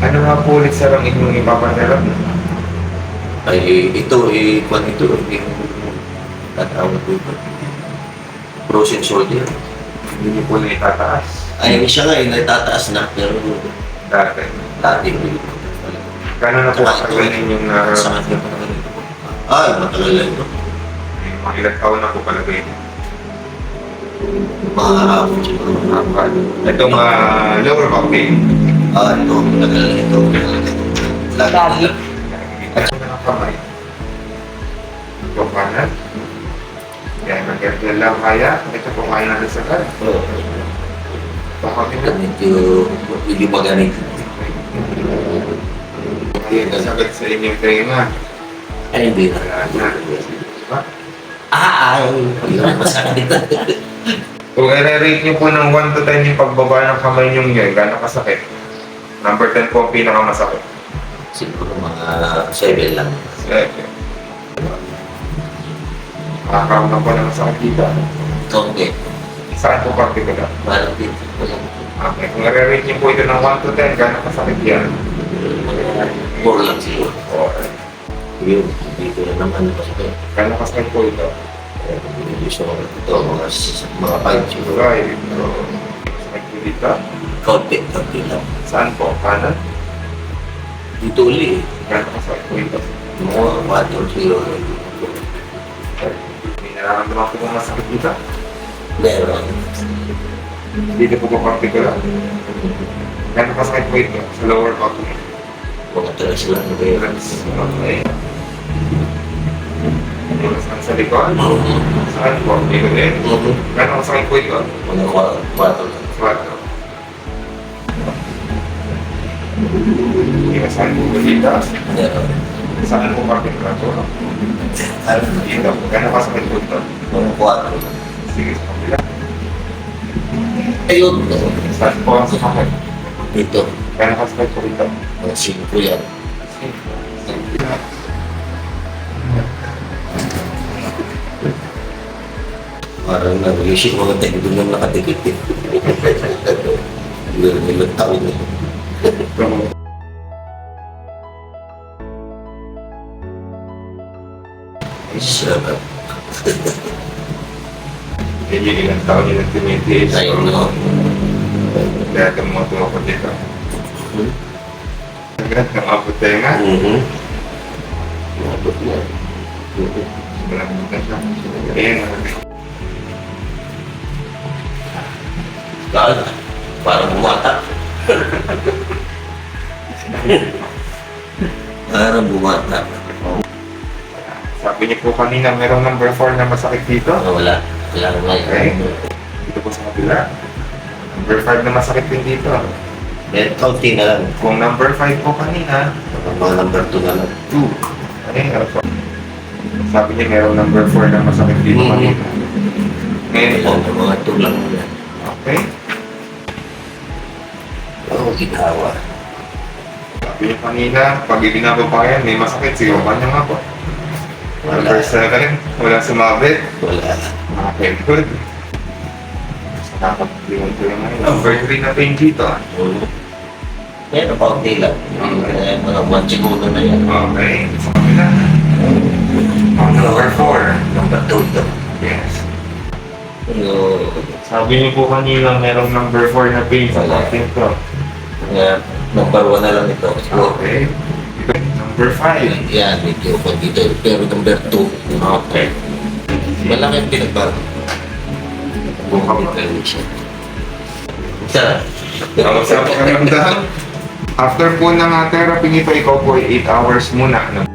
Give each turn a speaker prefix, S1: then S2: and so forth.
S1: Ano nga po ulit sir ang inyong ipapatherapy?
S2: Ay, ito, eh, kwan ito, yung tatawag ko ito. Frozen shoulder.
S1: Hindi niyo po na itataas.
S2: Ay, siya nga, eh, natataas na, pero
S1: Dati.
S2: dati,
S1: Gano'n na po
S2: Saka ito,
S1: katagal ninyong
S2: sa akin pa ito. Ay, matagal na ito.
S1: Ilang taon na po palagay niyo?
S2: Mga hapon siguro.
S1: Apat. Itong ah, lower back pain.
S2: Ah, ito, matagal na ito. Lagi
S3: Lagi.
S2: na.
S1: At saka ng kamay. Ito kanan. Kaya mag-airtel lang kaya. Ito po kaya na sa kan.
S2: Oo.
S1: Baka
S2: Ito
S1: din
S2: medyo, medyo maganit.
S1: Kaya nasagad sa inyong tenga.
S2: Ay, hindi na.
S1: Wala na. Diba?
S2: Ah, ay, hindi masakit.
S1: Kung i-rate niyo po ng 1 to 10 yung pagbaba ng kamay niyo ngayon, gano'ng kasakit? Number 10 po ang pinakamasakit.
S2: Siguro mga 7 lang.
S1: Seven. Nakakaroon na po ng masakit dito.
S2: Kaunti.
S1: Saan po particular?
S2: Parang dito.
S1: Okay, kung i-rate niyo po ito ng 1 to 10, gano'ng kasakit yan?
S2: More lang siguro.
S1: Or
S2: Yun, dito na naman kasi
S1: gano'ng kasakit po ito?
S2: gusto ko ito, mga, mga 5 siguro.
S1: Right. So, masakit po dito.
S2: Kaunti, kaunti lang.
S1: Saan po? Kanan?
S2: Dito uli,
S1: Gano'ng kasakit po ito?
S2: mga 4 or 0.
S1: May nararamdaman po kung masakit dito?
S2: Meron.
S1: Dito po po particular. Kasakit po ito? Sa lower niyo?
S2: Mga 3 lang. Meron.
S1: Okay. Saan sa likod? Saan po? Dito din? Gano'ng kasakit po ito?
S2: Mga 4 lang.
S1: Cuatro. Hindi saan po dito? Saan po particular po?
S2: Ano?
S1: Dito. Gano'ng kasakit po ito?
S2: Mga 4 lang.
S1: Sige sa kapila.
S2: Ayun.
S1: Saan po ang sakit?
S2: Dito.
S1: Gano'ng kasakit po ito?
S2: Mga 5 yan. Parang nag-isip mga tayo doon na nakatikit eh. Meron ilang taon eh.
S1: So,
S2: Sarap.
S1: medyo ilang taon yun ang tinitiis.
S2: Ayun no.
S1: Kaya ito mga tumapot dito.
S2: Hmm?
S1: Agad ng abot tayo nga.
S2: Mhm. Nabot na. Mhm.
S1: Malapit na siya. Ayan.
S2: Kala, parang bumata. parang bumata.
S1: Sabi niyo po kanina, merong number 4 na masakit dito.
S2: Ah, wala. Wala na
S1: Okay. Dito po sa kabila. Number 5 na masakit din dito.
S2: Meron kaunti na lang.
S1: Kung number 5 po kanina,
S2: Mga number 2 na lang.
S1: 2. Ay, ano po? Sabi niya merong number 4 na masakit dito
S2: Mhm.
S1: kanina. Ngayon po,
S2: mga 2 lang.
S1: okay.
S2: Oo, ginawa.
S1: Sabi niya kanina, pag ibinaba pa yan, may masakit. Sige, pa niya nga po.
S2: Wala.
S1: Number 7, wala sumabit.
S2: Wala.
S1: Okay, good. Nakakapaglingon ko yung ngayon. Number 3 na pain dito. ah.
S2: Mhm. Meron kaunti lang. Kaya mga 1 segundo na yan.
S1: Okay, sa kabila. Number 4.
S2: Number 2 ito.
S1: Yes.
S2: Yung
S1: Sabi niyo po kanina merong number 4 na pain sa
S2: Wala.
S1: atin
S2: number 1 na lang ito.
S1: Okay. Number 5.
S2: Yan, medyo dito. Pero number 2.
S1: Okay.
S2: Malaki ang
S1: mo.
S2: Ito siya. Isa.
S1: Ako sa pakiramdam. After po ng uh, therapy nito, ikaw po ay 8 hours muna. Ano?